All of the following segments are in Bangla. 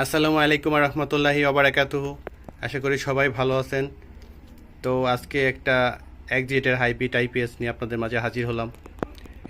আসসালামু আলাইকুম রহমতুল্লাহি ওবরাকাতুহু আশা করি সবাই ভালো আছেন। তো আজকে একটা একজিটের হাইপিট আইপিএস নিয়ে আপনাদের মাঝে হাজির হলাম।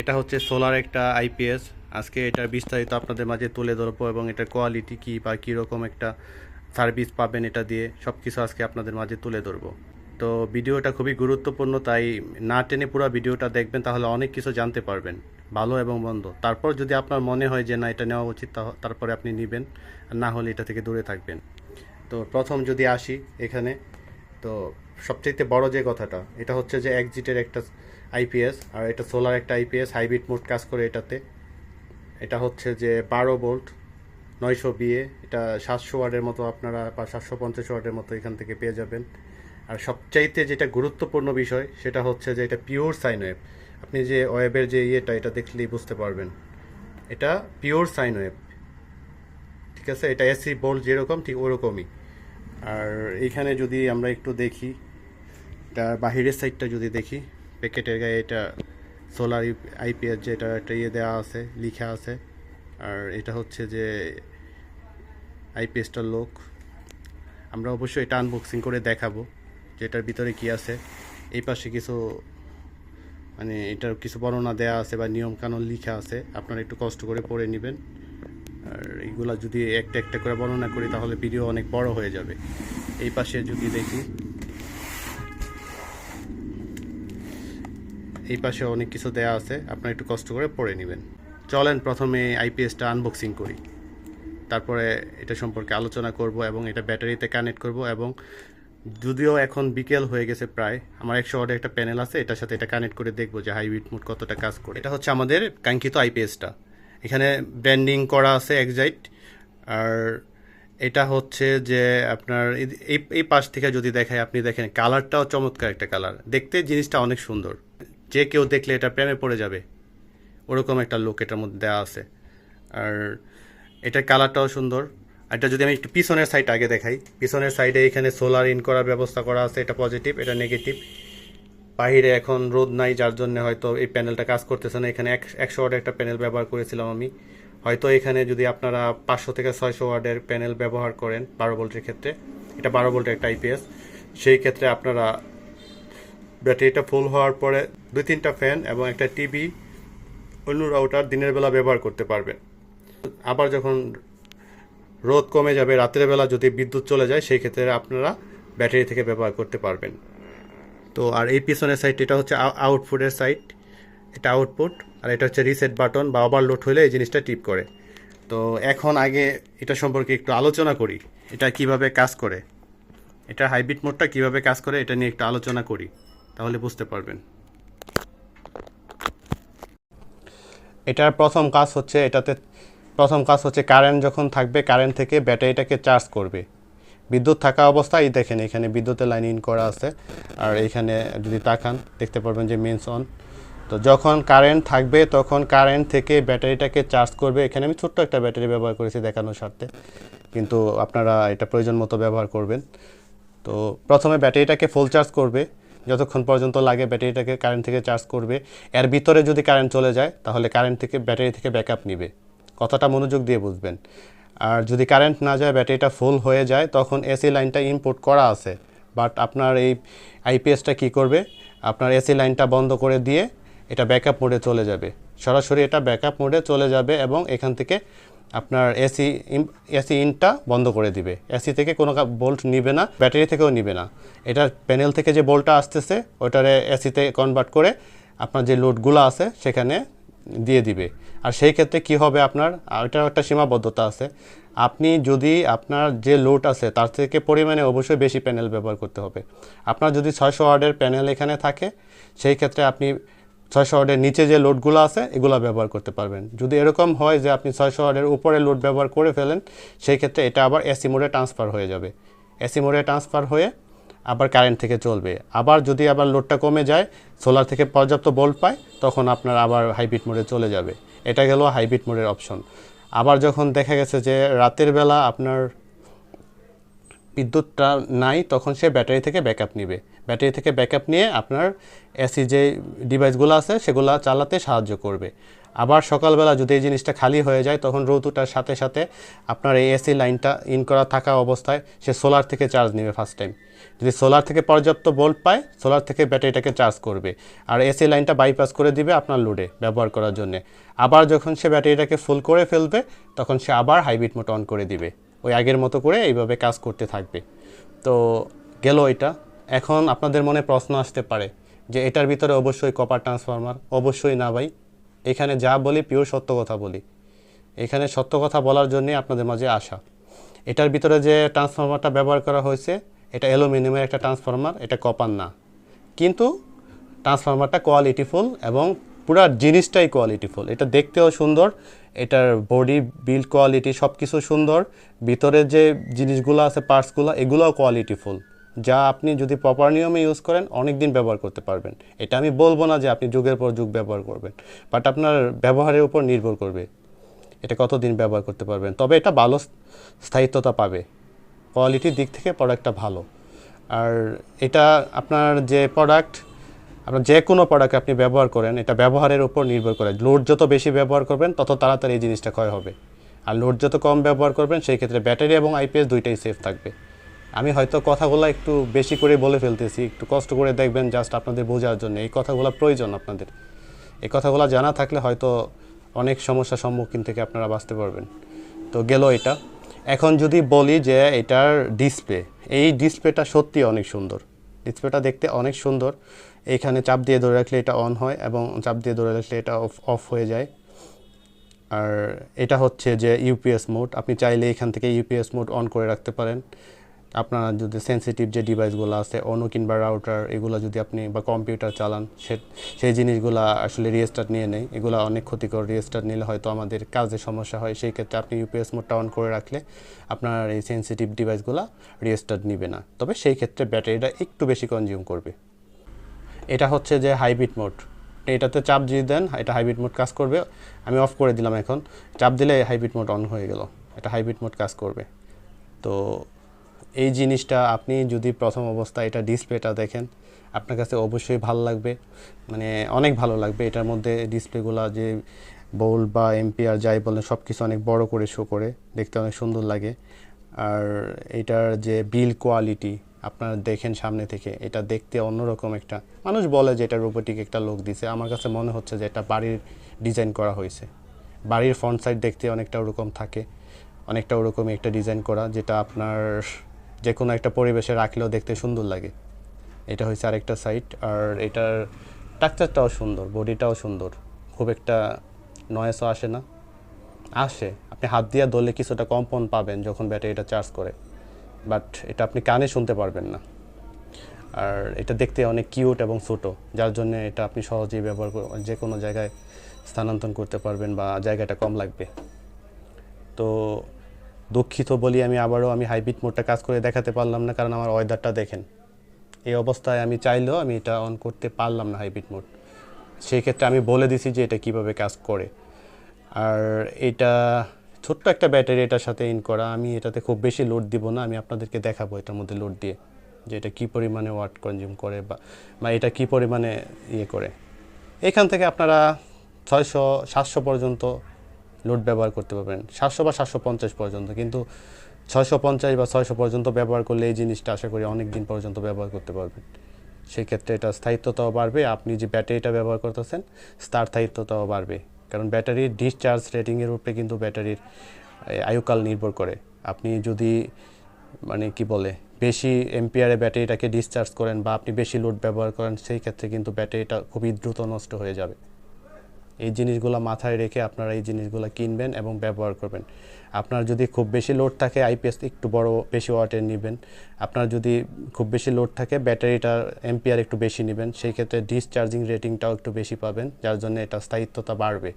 এটা হচ্ছে সোলার একটা আইপিএস আজকে এটার বিস্তারিত আপনাদের মাঝে তুলে ধরবো এবং এটার কোয়ালিটি কী বা কীরকম একটা সার্ভিস পাবেন এটা দিয়ে সব কিছু আজকে আপনাদের মাঝে তুলে ধরবো। তো ভিডিওটা খুবই গুরুত্বপূর্ণ, তাই না টেনে পুরো ভিডিওটা দেখবেন, তাহলে অনেক কিছু জানতে পারবেন, ভালো এবং মন্দ। তারপর যদি আপনার মনে হয় যে না, এটা নেওয়া উচিত তারপরে আপনি নেবেন না হলে এটা থেকে দূরে থাকবেন। তো প্রথম যদি আসি এখানে, তো সবচেয়ে বড় যে কথাটা, এটা হচ্ছে যে একজিটের একটা আইপিএস আর এটা সোলার একটা আইপিএস হাইব্রিড মোড কাজ করে এটাতে। এটা হচ্ছে যে বারো ভোল্ট, নয়শো বিয়ে এটা সাতশো ওয়ার্ডের মতো আপনারা, বা সাতশো পঞ্চাশ ওয়ার্ডের মতো এখান থেকে পেয়ে যাবেন। আর সবচাইতে যেটা গুরুত্বপূর্ণ বিষয়, সেটা হচ্ছে যে এটা পিওর সাইন ওয়েভ আপনি যে ওয়েবের যে ইয়েটা, এটা দেখলেই বুঝতে পারবেন। এটা পিওর সাইন ওয়েভ ঠিক আছে? এটা এসি বোল্ট যেরকম, ঠিক ওরকমই। আর এইখানে যদি আমরা একটু দেখি, এটা বাহিরের সাইডটা যদি দেখি প্যাকেটের গায়ে এটা সোলার আইপিএস যেটা একটা ইয়ে দেওয়া আছে, লিখা আছে। আর এটা হচ্ছে যে আইপিএসটার লোক আমরা অবশ্যই এটা আনবক্সিং করে দেখাবো। যে এটার ভিতরে কি আছে, এই পাশে কিছু মানে এটার কিছু বর্ণনা দেওয়া আছে বা নিয়ম কানুন লিখা আছে, আপনারা একটু কষ্ট করে পড়ে নেবেন। আর এইগুলা যদি একটা একটা করে বর্ণনা করি, তাহলে ভিডিও অনেক বড় হয়ে যাবে। এই পাশে যদি দেখি, এই পাশে অনেক কিছু দেয়া আছে, আপনারা একটু কষ্ট করে পড়ে নেবেন। চলেন প্রথমে আইপিএসটা আনবক্সিং করি। তারপরে এটা সম্পর্কে আলোচনা করব এবং এটা ব্যাটারিতে কানেক্ট করব এবং যদিও এখন বিকেল হয়ে গেছে প্রায়, আমার একশো ওয়াটের একটা প্যানেল আছে, এটার সাথে এটা কানেক্ট করে দেখব যে হাইব্রিড মোড কতটা কাজ করে। এটা হচ্ছে আমাদের কাঙ্ক্ষিত আইপিএসটা এখানে ব্র্যান্ডিং করা আছে এক্সাইট আর এটা হচ্ছে যে আপনার এই- এই পাশ থেকে যদি দেখায় আপনি দেখেন কালারটাও চমৎকার একটা কালার দেখতে জিনিসটা অনেক সুন্দর। যে কেউ দেখলে এটা প্রেমে পড়ে যাবে। ওরকম একটা লোক এটার মধ্যে দেওয়া আছে। আর এটার কালারটাও সুন্দর। এটা যদি আমি একটু পিছনের সাইড আগে দেখাই, পিছনের সাইডে এখানে সোলার ইন করার ব্যবস্থা করা আছে, এটা পজিটিভ এটা নেগেটিভ বাহিরে এখন রোদ নাই, যার জন্য হয়তো এই প্যানেলটা কাজ করতেছে না। এখানে এক একশো ওয়ার্ডের একটা প্যানেল ব্যবহার করেছিলাম আমি। হয়তো এখানে যদি আপনারা পাঁচশো থেকে ছয়শো ওয়ার্ডের প্যানেল ব্যবহার করেন বারো ভোল্টের ক্ষেত্রে, এটা বারো ভোল্টের একটা আইপিএস সেই ক্ষেত্রে আপনারা ব্যাটারিটা ফুল হওয়ার পরে দুই তিনটা ফ্যান এবং একটা টিভি অন্য রাউটার দিনের বেলা ব্যবহার করতে পারবেন। আবার যখন রোদ কমে যাবে, রাতের বেলা যদি বিদ্যুৎ চলে যায়, সেই ক্ষেত্রে আপনারা ব্যাটারি থেকে ব্যবহার করতে পারবেন। তো আর এই পিছনের সাইড এটা হচ্ছে আউটপুটের সাইড এটা আউটপুট আর এটা হচ্ছে রিসেট বাটন বা ওভারলোড হলে এই জিনিসটা টিপ করে। তো এখন আগে এটা সম্পর্কে একটু আলোচনা করি, এটা কীভাবে কাজ করে। এটা হাইব্রিড মোডটা কীভাবে কাজ করে, এটা নিয়ে একটু আলোচনা করি, তাহলে বুঝতে পারবেন। এটার প্রথম কাজ হচ্ছে এটাতে প্রথম কাজ হচ্ছে কারেন্ট যখন থাকবে কারেন্ট থেকে ব্যাটারিটাকে চার্জ করবে। বিদ্যুৎ থাকা অবস্থায় দেখেন এখানে বিদ্যুতের লাইন ইন করা আছে। আর এখানে যদি তাকান, দেখতে পারবেন যে মেন্স অন তো যখন কারেন্ট থাকবে, তখন কারেন্ট থেকে ব্যাটারিটাকে চার্জ করবে। এখানে আমি ছোট্ট একটা ব্যাটারি ব্যবহার করেছি দেখানোর স্বার্থে। কিন্তু আপনারা এটা প্রয়োজন মতো ব্যবহার করবেন। তো প্রথমে ব্যাটারিটাকে ফুল চার্জ করবে। যতক্ষণ পর্যন্ত লাগে ব্যাটারিটাকে কারেন্ট থেকে চার্জ করবে। এর ভিতরে যদি কারেন্ট চলে যায়, তাহলে কারেন্ট থেকে, ব্যাটারি থেকে ব্যাকআপ নিবে। কথাটা মনোযোগ দিয়ে বুঝবেন। আর যদি কারেন্ট না যায় ব্যাটারিটা ফুল হয়ে যায়, তখন এসি লাইনটা ইনপুট করা আছে। বাট আপনার এই আইপিএসটা কি করবে? আপনার এসি লাইনটা বন্ধ করে দিয়ে এটা ব্যাকআপ মোডে চলে যাবে। সরাসরি এটা ব্যাকআপ মোডে চলে যাবে এবং এখান থেকে আপনার এসি এসি ইনটা বন্ধ করে দিবে। এসি থেকে কোনো বোল্ট নিবে না ব্যাটারি থেকেও নিবে না। এটার প্যানেল থেকে যে বোল্টটা আসতেছে, ওটারে এসিতে কনভার্ট করে আপনার যে লোডগুলো আছে, সেখানে দিয়ে দিবে। আর সেই ক্ষেত্রে কি হবে আপনার? এটার একটা সীমাবদ্ধতা আছে। আপনি যদি আপনার যে লোড আছে, তার থেকে পরিমাণে অবশ্যই বেশি প্যানেল ব্যবহার করতে হবে। আপনার যদি ছয়শো ওয়ার্ডের প্যানেল এখানে থাকে, সেই ক্ষেত্রে আপনি ছয়শো ওয়ার্ডের নিচে যে লোডগুলো আছে, এগুলো ব্যবহার করতে পারবেন। যদি এরকম হয় যে আপনি ছয়শো ওয়ার্ডের উপরে লোড ব্যবহার করে ফেলেন, সেই ক্ষেত্রে এটা আবার এসি মোডে ট্রান্সফার হয়ে যাবে। এসি মোডে ট্রান্সফার হয়ে আবার কারেন্ট থেকে চলবে। আবার যদি আবার লোডটা কমে যায় সোলার থেকে পর্যাপ্ত বোল্ট পায়, তখন আপনার আবার হাইব্রিড মোডে চলে যাবে। এটা গেল হাইব্রিড মোডের অপশন আবার যখন দেখা গেছে যে রাতের বেলা আপনার বিদ্যুৎটা নাই, তখন সে ব্যাটারি থেকে ব্যাকআপ নেবে। ব্যাটারি থেকে ব্যাকআপ নিয়ে আপনার এসি যে ডিভাইসগুলো আছে, সেগুলো চালাতে সাহায্য করবে। আবার সকালবেলা যদি এই জিনিসটা খালি হয়ে যায়, তখন রৌতুটার সাথে সাথে আপনার এই এসি লাইনটা ইন করা থাকা অবস্থায় সে সোলার থেকে চার্জ নেবে ফার্স্ট টাইম যদি সোলার থেকে পর্যাপ্ত ভোল্ট পায় সোলার থেকে ব্যাটারিটাকে চার্জ করবে। আর এসি লাইনটা বাইপাস করে দিবে আপনার লোডে ব্যবহার করার জন্য। আবার যখন সে ব্যাটারিটাকে ফুল করে ফেলবে, তখন সে আবার হাইব্রিড মোড অন করে দিবে। ওই আগের মতো করে এইভাবে কাজ করতে থাকবে। তো গেল এটা। এখন আপনাদের মনে প্রশ্ন আসতে পারে যে এটার ভিতরে অবশ্যই কপার ট্রান্সফরমার অবশ্যই না ভাই। এখানে যা বলি পিওর সত্য কথা বলি। এখানে সত্য কথা বলার জন্যে আপনাদের মাঝে আসা। এটার ভিতরে যে ট্রান্সফরমারটা ব্যবহার করা হয়েছে, এটা অ্যালুমিনিয়ামের একটা ট্রান্সফরমার এটা কপার না। কিন্তু ট্রান্সফরমারটা কোয়ালিটিফুল এবং পুরো জিনিসটাই কোয়ালিটিফুল এটা দেখতেও সুন্দর, এটার বডি বিল্ড কোয়ালিটি সব কিছু সুন্দর, ভিতরে যে জিনিসগুলো আছে পার্টসগুলো এগুলোও কোয়ালিটিফুল যা আপনি যদি প্রপার নিয়মে ইউজ করেন অনেক দিন ব্যবহার করতে পারবেন। এটা আমি বলব না যে আপনি যুগের পর যুগ ব্যবহার করবেন বাট আপনার ব্যবহারের উপর নির্ভর করবে। এটা কতদিন ব্যবহার করতে পারবেন। তবে এটা ভালো স্থায়িত্বতা পাবে। কোয়ালিটির দিক থেকে প্রোডাক্টটা ভালো। আর এটা আপনার যে প্রোডাক্ট আপনার যে কোনো প্রোডাক্ট আপনি ব্যবহার করেন, এটা ব্যবহারের উপর নির্ভর করে। লোড যত বেশি ব্যবহার করবেন, তত তাড়াতাড়ি এই জিনিসটা ক্ষয় হবে। আর লোড যত কম ব্যবহার করবেন, সেই ক্ষেত্রে ব্যাটারি এবং আইপিএস দুইটাই সেফ থাকবে। আমি হয়তো কথাগুলো একটু বেশি করে বলে ফেলতেছি, একটু কষ্ট করে দেখবেন জাস্ট আপনাদের বোঝার জন্য। এই কথাগুলো প্রয়োজন আপনাদের। এই কথাগুলো জানা থাকলে হয়তো অনেক সমস্যার সম্মুখীন থেকে আপনারা বাঁচতে পারবেন। তো গেল এটা। এখন যদি বলি যে এটার ডিসপ্লে এই ডিসপ্লেটা সত্যি অনেক সুন্দর। ডিসপ্লেটা দেখতে অনেক সুন্দর। এইখানে চাপ দিয়ে ধরে রাখলে এটা অন হয় এবং চাপ দিয়ে ধরে রাখলে এটা অফ অফ হয়ে যায়। আর এটা হচ্ছে যে ইউপিএস মোড আপনি চাইলে এখান থেকে ইউপিএস মোড অন করে রাখতে পারেন। আপনার যদি সেনসিটিভ যে ডিভাইসগুলো আছে অনো কিংবা রাউটার এগুলো যদি আপনি বা কম্পিউটার চালান, সে, সেই জিনিসগুলো আসলে রিস্টার্ট নিয়ে নেই। এগুলো অনেক ক্ষতিকর রিস্টার্ট নিলে হয়তো আমাদের কাজে সমস্যা হয়। সেই ক্ষেত্রে আপনি ইউপিএস মোডটা অন করে রাখলে আপনার এই সেনসিটিভ ডিভাইসগুলো রিস্টার্ট নিবে না। তবে সেই ক্ষেত্রে ব্যাটারিটা একটু বেশি কনজিউম করবে। এটা হচ্ছে যে হাইব্রিড মোড এটাতে চাপ দিয়ে দেন, এটা হাইব্রিড মোড কাজ করবে। আমি অফ করে দিলাম এখন। চাপ দিলে হাইব্রিড মোড অন হয়ে গেল। এটা হাইব্রিড মোড কাজ করবে। তো এই জিনিসটা আপনি যদি প্রথম অবস্থায় এটা ডিসপ্লেটা দেখেন, আপনার কাছে অবশ্যই ভালো লাগবে। মানে অনেক ভালো লাগবে। এটার মধ্যে ডিসপ্লেগুলো যে বোল্ড বা এমপিআর যাই বলেন সব কিছু অনেক বড় করে শো করে। দেখতে অনেক সুন্দর লাগে। আর এটার যে বিল কোয়ালিটি আপনারা দেখেন সামনে থেকে, এটা দেখতে অন্যরকম একটা। মানুষ বলে যে এটা রোবোটিক একটা লোক দিছে। আমার কাছে মনে হচ্ছে যে এটা বাড়ির ডিজাইন করা হয়েছে। বাড়ির ফ্রন্ট সাইড দেখতে অনেকটা ওরকম থাকে। অনেকটা ওরকমই একটা ডিজাইন করা, যেটা আপনার যে কোনো একটা পরিবেশে রাখলেও দেখতে সুন্দর লাগে। এটা হয়েছে আরেকটা সাইট আর এটার স্ট্রাকচারটাও সুন্দর বডিটাও সুন্দর। খুব একটা নয়েসও আসে না। আসে, আপনি হাত দিয়ে দলে কিছুটা কম্পন পাবেন যখন ব্যাটারিটা চার্জ করে। বাট এটা আপনি কানে শুনতে পারবেন না। আর এটা দেখতে অনেক কিউট এবং ছোটো, যার জন্য এটা আপনি সহজেই ব্যবহার যে কোনো জায়গায় স্থানান্তর করতে পারবেন বা জায়গাটা কম লাগবে। তো দুঃখিত বলি আমি আবারও আমি হাইব্রিড মোডটা কাজ করে দেখাতে পারলাম না, কারণ আমার ওয়েদারটা দেখেন। এই অবস্থায় আমি চাইলেও আমি এটা অন করতে পারলাম না হাইব্রিড মোড সেই ক্ষেত্রে আমি বলে দিছি যে এটা কীভাবে কাজ করে। আর এটা ছোট্ট একটা ব্যাটারি এটার সাথে ইন করা, আমি এটাতে খুব বেশি লোড দিব না, আমি আপনাদেরকে দেখাবো এটার মধ্যে লোড দিয়ে, যে এটা কী পরিমাণে ওয়াট কনজিউম করে বা বা এটা কী পরিমাণে ইয়ে করে। এখান থেকে আপনারা ছয়শো, সাতশো পর্যন্ত লোড ব্যবহার করতে পারবেন। সাতশো বা সাতশো পঞ্চাশ পর্যন্ত, কিন্তু ছয়শো পঞ্চাশ বা ছয়শো পর্যন্ত ব্যবহার করলে এই জিনিসটা আশা করি অনেক দিন পর্যন্ত ব্যবহার করতে পারবেন। সেই ক্ষেত্রে এটা স্থায়িত্বতাও বাড়বে, আপনি যে ব্যাটারিটা ব্যবহার করতেছেন, তার স্থায়িত্বতাও বাড়বে। কারণ ব্যাটারির ডিসচার্জ রেটিংয়ের উপরে কিন্তু ব্যাটারির আয়ুকাল নির্ভর করে। আপনি যদি মানে কি বলে, বেশি এমপিআরে ব্যাটারিটাকে ডিসচার্জ করেন বা আপনি বেশি লোড ব্যবহার করেন, সেই ক্ষেত্রে কিন্তু ব্যাটারিটা খুবই দ্রুত নষ্ট হয়ে যাবে। এই জিনিসগুলো মাথায় রেখে আপনারা এই জিনিসগুলো কিনবেন এবং ব্যবহার করবেন। আপনার যদি খুব বেশি লোড থাকে, আইপিএস একটু বড় বেশি ওয়াটের নেবেন। আপনার যদি খুব বেশি লোড থাকে, ব্যাটারিটা এমপিআর একটু বেশি নেবেন। সেই ক্ষেত্রে ডিসচার্জিং রেটিংটাও একটু বেশি পাবেন, যার জন্য এটা স্থায়িত্বতা বাড়বে।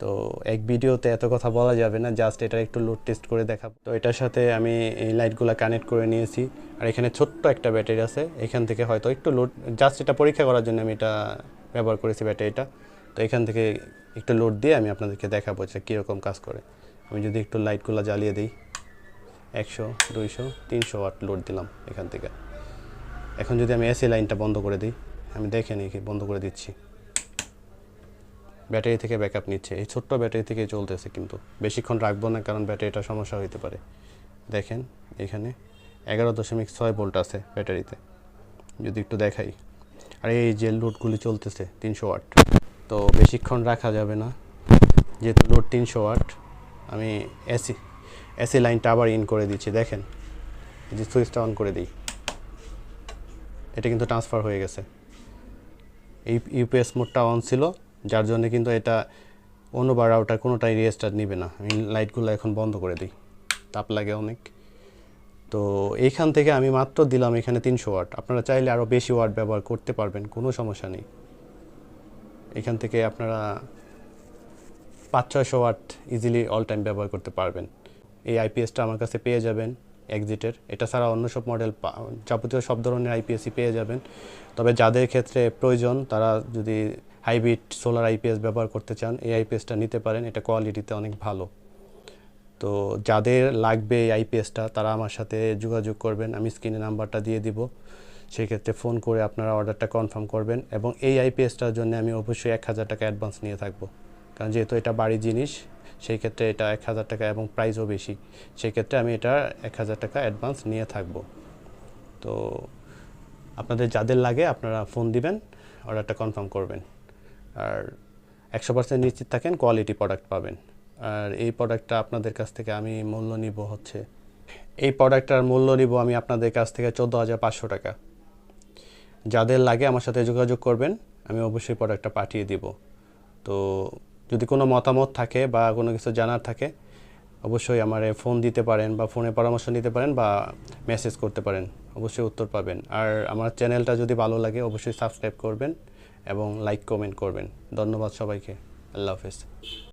তো এক ভিডিওতে এত কথা বলা যাবে না, জাস্ট এটা একটু লোড টেস্ট করে দেখাবো। তো এটার সাথে আমি এই লাইটগুলো কানেক্ট করে নিয়েছি। আর এখানে ছোট্ট একটা ব্যাটারি আছে, এখান থেকে হয়তো একটু লোড জাস্ট এটা পরীক্ষা করার জন্য আমি এটা ব্যবহার করেছি ব্যাটারিটা। তো এখান থেকে একটু লোড দিয়ে আমি আপনাদেরকে দেখাবো যে কীরকম কাজ করে। আমি যদি একটু লাইটগুলো জ্বালিয়ে দিই, একশো, দুইশো, তিনশো ওয়াট লোড দিলাম এখান থেকে। এখন যদি আমি এসি লাইনটা বন্ধ করে দিই, আমি দেখে নিই বন্ধ করে দিচ্ছি। ব্যাটারি থেকে ব্যাকআপ নিচ্ছে। এই ছোট্ট ব্যাটারি থেকে চলতেছে কিন্তু। বেশিক্ষণ রাখব না কারণ ব্যাটারিটা সমস্যা হতে পারে। দেখেন, এখানে এগারো দশমিক ছয় ভোল্ট আছে ব্যাটারিতে। যদি একটু দেখাই। আর এই যে লোডগুলি চলতেছে, তিনশো ওয়াট তো বেশিক্ষণ রাখা যাবে না। যেহেতু লোড তিনশো ওয়াট আমি এসি এসি লাইনটা আবার ইন করে দিচ্ছি, দেখেন। যে সুইচটা অন করে দিই। এটা কিন্তু ট্রান্সফার হয়ে গেছে। এই ইউপিএস মোডটা অন ছিল, যার জন্য কিন্তু এটা অন্য বা রাউটার কোনোটাই রেজিস্টার নেবে না। আমি লাইটগুলো এখন বন্ধ করে দিই। তাপ লাগে অনেক। তো এইখান থেকে আমি মাত্র দিলাম এখানে তিনশো ওয়াট আপনারা চাইলে আরও বেশি ওয়াট ব্যবহার করতে পারবেন, কোনো সমস্যা নেই। এখান থেকে আপনারা পাঁচ ছয়শো ওয়াট ইজিলি অল টাইম ব্যবহার করতে পারবেন। এই আইপিএসটা আমার কাছে পেয়ে যাবেন এক্সিটের এটা ছাড়া অন্য সব মডেল যাবতীয় সব ধরনের আইপিএসই পেয়ে যাবেন। তবে যাদের ক্ষেত্রে প্রয়োজন, তারা যদি হাইব্রিড সোলার আইপিএস ব্যবহার করতে চান, এই আইপিএসটা নিতে পারেন। এটা কোয়ালিটিতে অনেক ভালো। তো যাদের লাগবে এই আইপিএসটা তারা আমার সাথে যোগাযোগ করবেন। আমি স্ক্রিনে নাম্বারটা দিয়ে দিব। সেই ক্ষেত্রে ফোন করে আপনারা অর্ডারটা কনফার্ম করবেন এবং এই আইপিএসটার জন্য আমি অবশ্যই এক হাজার টাকা অ্যাডভান্স নিয়ে থাকব। কারণ যেহেতু এটা বাড়ির জিনিস সেই ক্ষেত্রে এটা এক হাজার টাকা এবং প্রাইসও বেশি। সেই ক্ষেত্রে আমি এটা এক হাজার টাকা অ্যাডভান্স নিয়ে থাকব। তো আপনাদের যাদের লাগে আপনারা ফোন দিবেন অর্ডারটা কনফার্ম করবেন। আর একশো পার্সেন্ট নিশ্চিত থাকেন কোয়ালিটি প্রোডাক্ট পাবেন। আর এই প্রোডাক্টটা আপনাদের কাছ থেকে আমি মূল্য নিব হচ্ছে, এই প্রোডাক্টটার মূল্য নিব আমি আপনাদের কাছ থেকে চোদ্দ হাজার পাঁচশো টাকা। যাদের লাগে আমার সাথে যোগাযোগ করবেন, আমি অবশ্যই প্রোডাক্টটা পাঠিয়ে দিব। তো যদি কোনো মতামত থাকে বা কোনো কিছু জানার থাকে, অবশ্যই আমার ফোন দিতে পারেন বা ফোনে পরামর্শ নিতে পারেন বা মেসেজ করতে পারেন, অবশ্যই উত্তর পাবেন। আর আমার চ্যানেলটা যদি ভালো লাগে, অবশ্যই সাবস্ক্রাইব করবেন এবং লাইক কমেন্ট করবেন। ধন্যবাদ সবাইকে। আল্লাহ হাফেজ।